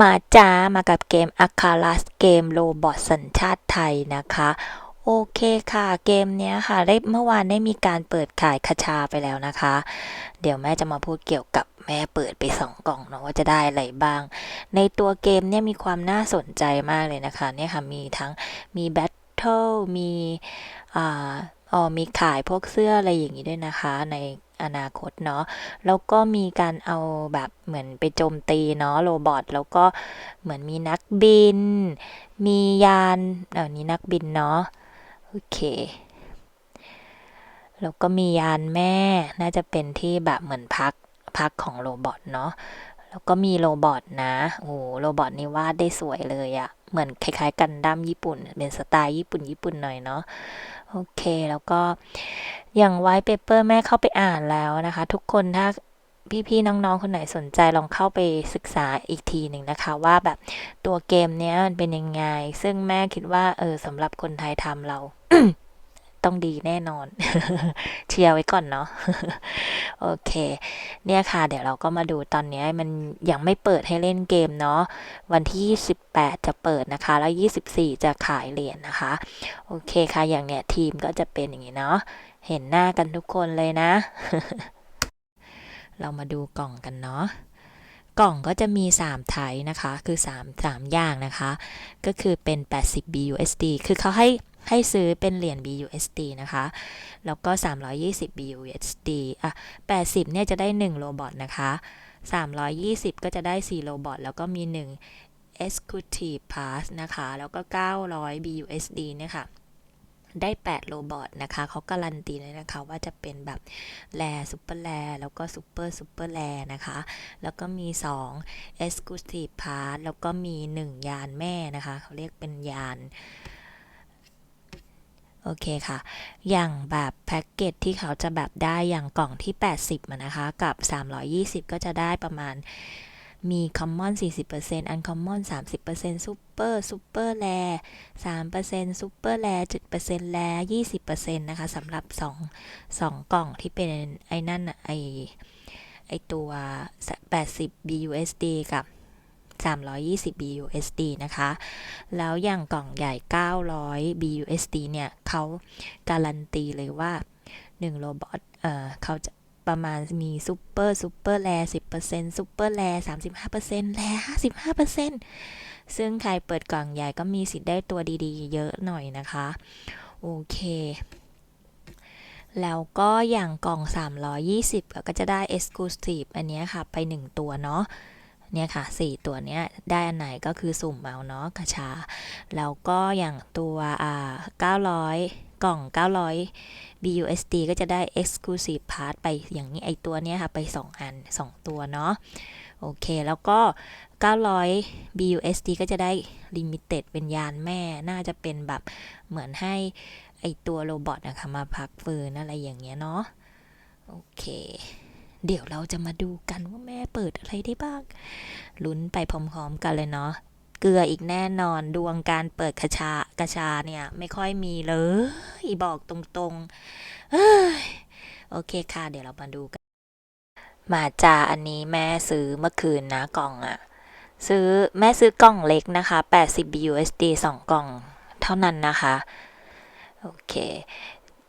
มาจ้ามากับเกม a c a r a s เกมโรบอทสัญชาติไทยนะคะ โอเคค่ะ เกมเนี้ยค่ะได้เมื่อวานได้มีการเปิดขายคาชาไปแล้วนะคะ เดี๋ยวแม่จะมาพูดเกี่ยวกับแม่เปิดไปสองกล่องเนาะว่าจะได้อะไรบ้าง ในตัวเกมเนี่ยมีความน่าสนใจมากเลยนะคะเนี่ยค่ะมีทั้งมีแบทเทิลมีอ่าอ๋อมีขายพวกเสื้ออะไรอย่างนี้ด้วยนะคะ ใน อนาคตเนาะแล้วก็มีการเอาแบบเหมือนไปโจมตีเนาะโรบอทแล้วก็เหมือนมีนักบิน มียานเอานี้นักบินเนาะโอเคแล้วก็มียานแม่น่าจะเป็นที่แบบเหมือนพักพักของโรบอทเนาะ แล้วก็มีโรบอทนะ โอ้โรบอทนี่วาดได้สวยเลยอะเหมือนคล้ายๆ กันดั้มญี่ปุ่น เป็นสไตล์ญี่ปุ่นญี่ปุ่นหน่อยเนาะ โอเค แล้วก็อย่างไวท์เปเปอร์แม่เข้าไปอ่านแล้วนะคะ ทุกคนถ้าพี่ๆน้องๆ คนไหนสนใจลองเข้าไปศึกษาอีกทีหนึ่งนะคะ ว่าแบบตัวเกมเนี้ยมันเป็นยังไง ซึ่งแม่คิดว่าเออสำหรับคนไทยทำเรา ต้องดีแน่นอน เชียร์ไว้ก่อนเนาะโอเค เนี่ยค่ะ เดี๋ยวเราก็มาดูตอนนี้มันยังไม่เปิดให้เล่นเกมเนาะวันที่28จะเปิดนะคะ แล้ว 24 จะขายเหรียญนะคะ โอเคค่ะอย่างเนี้ยทีมก็จะเป็นอย่างนี้เนาะเห็นหน้ากันทุกคนเลยนะ เรามาดูกล่องกันเนาะกล่องก็จะมี 3 ไทยนะคะ คือ 3 3 อย่างนะคะ ก็คือเป็น 80 BUSD คือเขาให้ ให้ซื้อเป็นเหรียญ BUSD นะคะ แล้วก็ 320 BUSD อะ 80 เนี่ยจะได้ 1 โรบอทนะคะ 320 ก็จะได้ 4 โรบอท แล้วก็มี 1 Executive Pass นะคะ แล้วก็ 900 BUSD เนี่ยค่ะได้ 8 โรบอทนะคะ เขาการันตีเลยนะคะว่าจะเป็นแบบแรซูเปอร์แรแล้วก็ซูเปอร์ซูเปอร์แรนะคะ แล้วก็มี 2 Exclusive Pass แล้วก็มี 1 ยานแม่นะคะ เขาเรียกเป็นยาน โอเคค่ะ อย่างแบบแพ็กเกจที่เขาจะแบบได้อย่างกล่องที่ 80อะนะคะ กับ 320 ก็จะได้ประมาณมี Common 40% Uncommon 30% Super Super Rare 3% Super Rare 7% Rare 20%นะคะสำหรับ 2 2 กล่องที่เป็นไอ้นั่นไอไอตัว 80 BUSD กับ 320 BUSD นะคะ แล้วอย่างกล่องใหญ่ 900 BUSD เนี่ยเขาการันตีเลยว่า 1 โรบอทเอ่อเขาจะประมาณมีซูเปอร์ซูเปอร์แร10%ซูเปอร์แร35%แร55%ซึ่งใครเปิดกล่องใหญ่ก็มีสิทธิ์ได้ตัวดีๆ เยอะหน่อยนะคะ โอเค แล้วก็อย่างกล่อง 320 ก็จะได้ Exclusive อันนี้ค่ะ ไป 1 ตัวเนาะ เนี่ยค่ะ 4 ตัวเนี้ยได้อันไหนก็คือสุ่มเอาเนาะกระชา แล้วก็อย่างตัวอ่า900 กล่อง 900 BUSD ก็จะได้ Exclusive Pass ไปอย่างนี้ไอตัวเนี้ยค่ะ ไป 2 อัน 2 ตัวเนาะโอเค แล้วก็ 900 BUSD ก็จะได้ Limited เป็นยานแม่น่าจะเป็นแบบเหมือนให้ไอตัวโรบอทนะคะมาพักฟื้นอะไรอย่างเงี้ยเนาะโอเค เดี๋ยวเราจะมาดูกันว่าแม่เปิดอะไรได้บ้าง ลุ้นไปพร้อมๆกันเลยเนาะ เกลืออีกแน่นอนดวงการเปิดกระชากระชาเนี่ย ไม่ค่อยมีเลยบอกตรงๆเอ้ยโอเคค่ะ เดี๋ยวเรามาดูกัน มาจาอันนี้แม่ซื้อเมื่อคืนนะกล่องอะซื้อแม่ซื้อกล่องเล็กนะคะ 80 BUSD 2 กล่องเท่านั้นนะคะ โอเค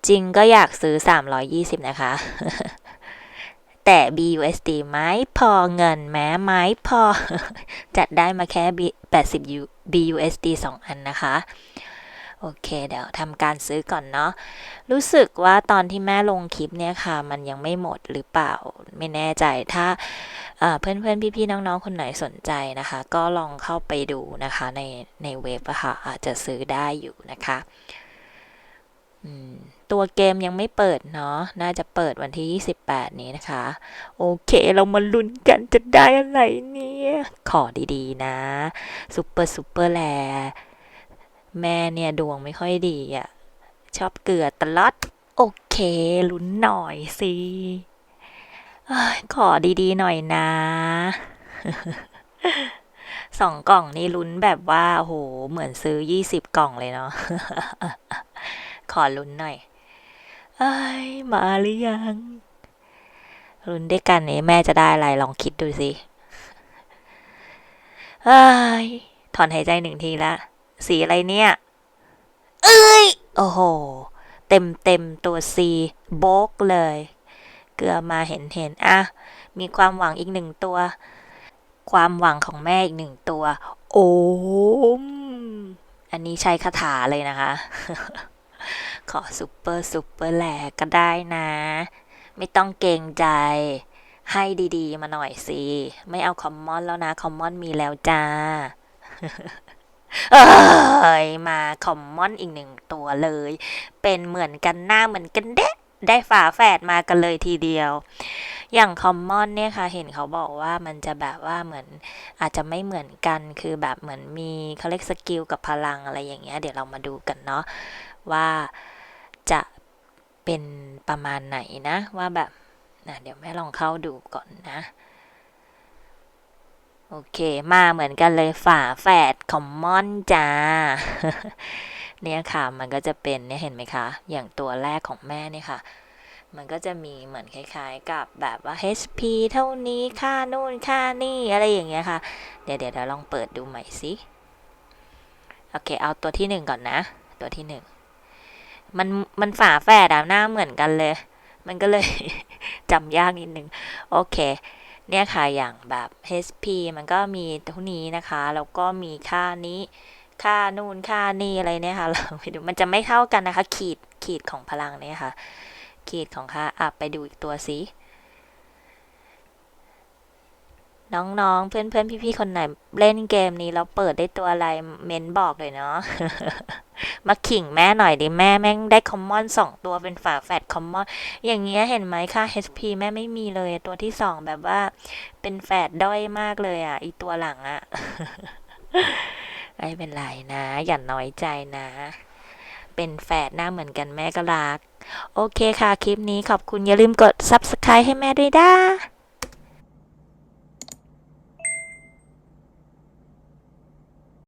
จริงก็อยากซื้อ 320 นะคะ แต่ BUSD ไม่พอเงินแม้ไม่พอ จัดได้มาแค่ 80 BUSD 2 อันนะคะ โอเค เดี๋ยวทำการซื้อก่อนเนาะ รู้สึกว่าตอนที่แม่ลงคลิปเนี่ยค่ะ มันยังไม่หมดหรือเปล่า ไม่แน่ใจ ถ้าเอ่อนเพื่อนๆพี่ๆน้องๆ คนไหนสนใจนะคะ ก็ลองเข้าไปดูนะคะในในเว็บอะค่ะอาจจะซื้อได้อยู่นะคะ ตัวเกมยังไม่เปิดเนาะ น่าจะเปิดวันที่ 28 นี้นะคะ โอเค เรามาลุ้นกันจะได้อะไรเนี่ย ขอดีๆ นะซูเปอร์ซูเปอร์แลแม่เนี่ยดวงไม่ค่อยดีอะ่ะ ชอบเกลือตลอด โอเค ลุ้นหน่อยสิขอดีๆ หน่อยนะสองกล่องนี่ลุ้นแบบว่าโห เหมือนซื้อ 20 กล่องเลยเนาะ ขอลุ้นหน่อยเอ้มาหรือยังลุ้นด้วยกันนี้แม่จะได้อะไรลองคิดดูสิเอ้ถอนหายใจหนึ่งทีละ สีอะไรเนี่ย เอ้ย โอ้โห เต็มเต็มตัว C โบกเลย เกลือมาเห็นเห็นอะ มีความหวังอีกหนึ่งตัว ความหวังของแม่อีกหนึ่งตัว โอ้มอันนี้ใช้คาถาเลยนะคะ ขอซุปเปอร์ซุปเปอร์แหลกก็ได้นะ ไม่ต้องเกรงใจ ให้ดีๆ มาหน่อยสิ ไม่เอาคอมมอนแล้วนะ คอมมอนมีแล้วจ้า เอ้ย มาคอมมอนอีกหนึ่งตัวเลย เป็นเหมือนกันหน้าเหมือนกันเดะได้ฝาแฝดมากันเลยทีเดียว อย่างคอมมอนเนี่ยค่ะ เห็นเขาบอกว่ามันจะแบบว่าเหมือนอาจจะไม่เหมือนกัน คือแบบเหมือนมีเขาเรียกสกิลกับพลังอะไรอย่างเงี้ย เดี๋ยวเรามาดูกันเนาะว่าจะเป็นประมาณไหนนะ ว่าแบบนะเดี๋ยวแม่ลองเข้าดูก่อนนะ โอเค มาเหมือนกันเลยฝาแฝดคอมมอนจ้าเนี่ยค่ะ มันก็จะเป็นเนี่ยเห็นไหมคะ อย่างตัวแรกของแม่เนี่ยค่ะ มันก็จะมีเหมือนคล้ายๆ กับแบบว่า HP เท่านี้ค่านู่นค่านี่อะไรอย่างเงี้ยค่ะ เดี๋ยวเดี๋ยวเราลองเปิดดูใหม่สิโอเค เอาตัวที่หนึ่งก่อนนะ ตัวที่หนึ่งมันมันฝาแฝดอะหน้าเหมือนกันเลย มันก็เลย จำยากนิดนึง โอเค เนี่ยค่ะอย่างแบบ HP มันก็มีเท่านี้นะคะ แล้วก็มีค่านี้ค่านู่นค่านี่อะไรเนี่ยค่ะ เราไปดูมันจะไม่เท่ากันนะคะ ขีดขีดของพลังเนี่ยค่ะ ขีดของค่าอะไปดูอีกตัวสิน้องๆ เพื่อนๆ พี่ๆ คนไหนเล่นเกมนี้แล้วเปิดได้ตัวอะไรเม้นบอกเลยเนาะ มาขิงแม่หน่อยดิแม่แม่งได้คอมมอนสองตัวเป็นฝาแฝดคอมมอน อย่างเงี้ยเห็นไหมค่า HP แม่ไม่มีเลยตัวที่สองแบบว่าเป็นแฝดด้อยมากเลยอะ อีตัวหลังอะ ไม่เป็นไรนะ อย่าน้อยใจนะ เป็นแฝดหน้าเหมือนกันแม่ก็รักโอเคค่ะ คลิปนี้ขอบคุณอย่าลืมกด subscribe ให้แม่ด้วยด้า